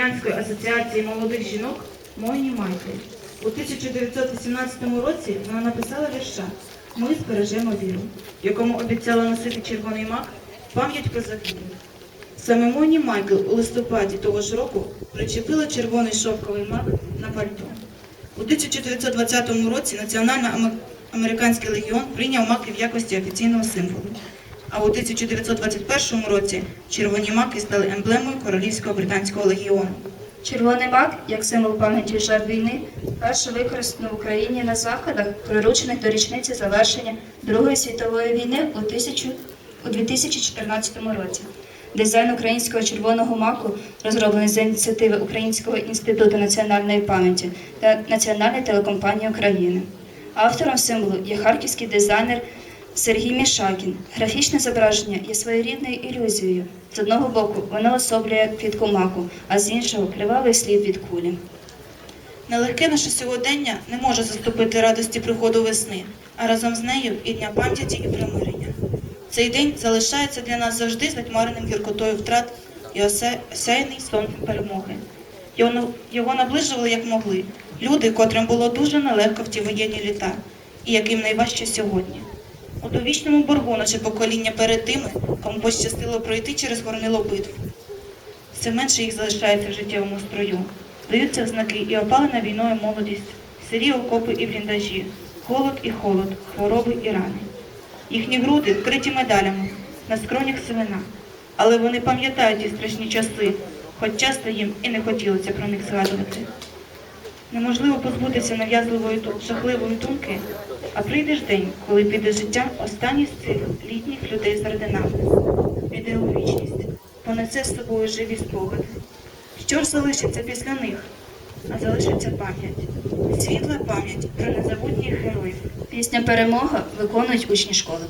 працівниці асоціації молодих жінок Мойні Майкл. У 1918 році вона написала вірша Ми збережемо віру, якому обіцяла носити червоний мак пам'ять про загиблих. Саме Мойні Майкл у листопаді того ж року причепила червоний шовковий мак на пальто. У 1920 році Національно-американський легіон прийняв маки в якості офіційного символу. А у 1921 році червоні маки стали емблемою Королівського британського легіону. Червоний мак, як символ пам'яті жертв війни, вперше використано в Україні на заходах, приручених до річниці завершення Другої світової війни у, 1000 у 2014 році. Дизайн українського червоного маку розроблений за ініціативи Українського інституту національної пам'яті та Національної телекомпанії України. Автором символу є харківський дизайнер Сергій Мішакін. Графічне зображення є своєрідною ілюзією. З одного боку воно особлює квітку маку, а з іншого кривавий слід від кулі. Нелегке наше сьогодення не може заступити радості приходу весни, а разом з нею і Дня пам'яті і примирення. Цей день залишається для нас завжди затьмареним гіркотою втрат і осе- осяяний сон перемоги. Його наближували як могли люди, котрим було дуже нелегко в ті воєнні літа, і яким найважче сьогодні. У довічному боргу наше покоління перед тими, кому пощастило пройти через горнило битв. Все менше їх залишається в життєвому строю. Даються знаки і опалена війною молодість, сирі окопи і бліндажі, голод і холод, хвороби і рани. Їхні груди вкриті медалями, на скронях сивина. Але вони пам'ятають ті страшні часи, хоч часто їм і не хотілося про них згадувати. Неможливо позбутися нав'язливої жахливої думки, а прийде ж день, коли піде життя останній з цих літніх людей з орденами. Піде у вічність, понесе з собою живі спогади. Що ж залишиться після них? А залишиться пам'ять, світла пам'ять про незабутніх героїв. Пісня Перемога виконують учні школи.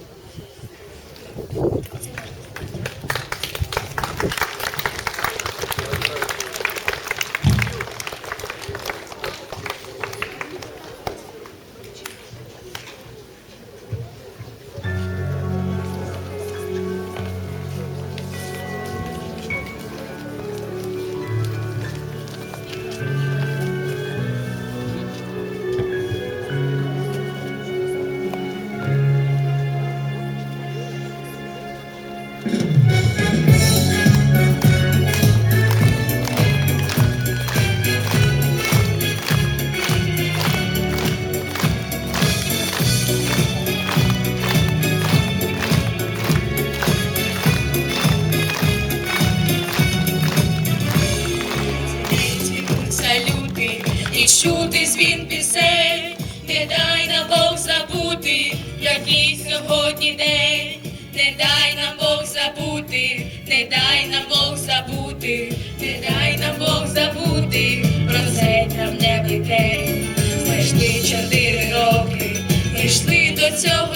Який сьогодні день, не дай нам Бог забути, не дай нам Бог забути, не дай нам Бог забути, про цей травневий день. йшли чотири роки, ми йшли до цього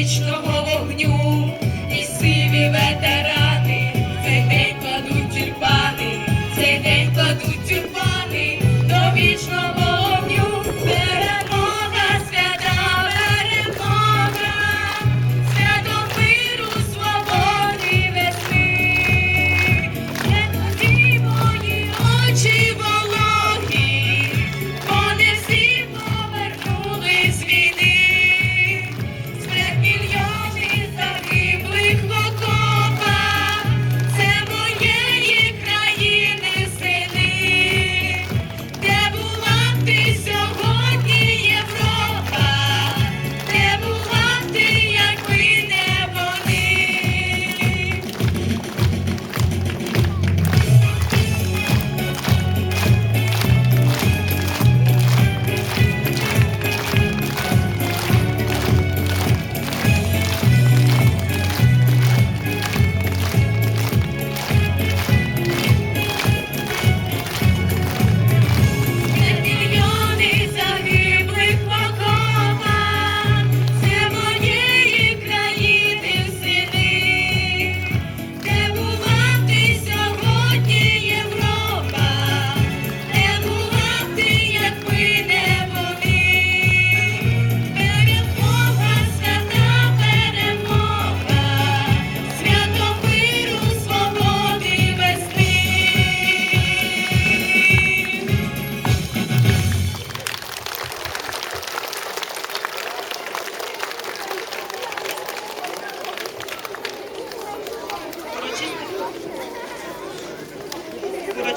вічного.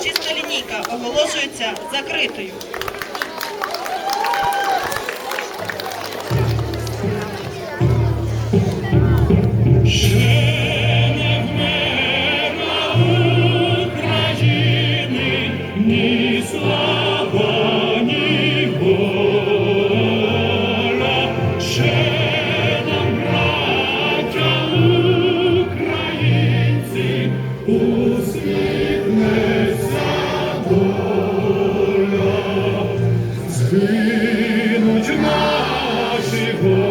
Чиста лінійка оголошується закритою. ти, Господи.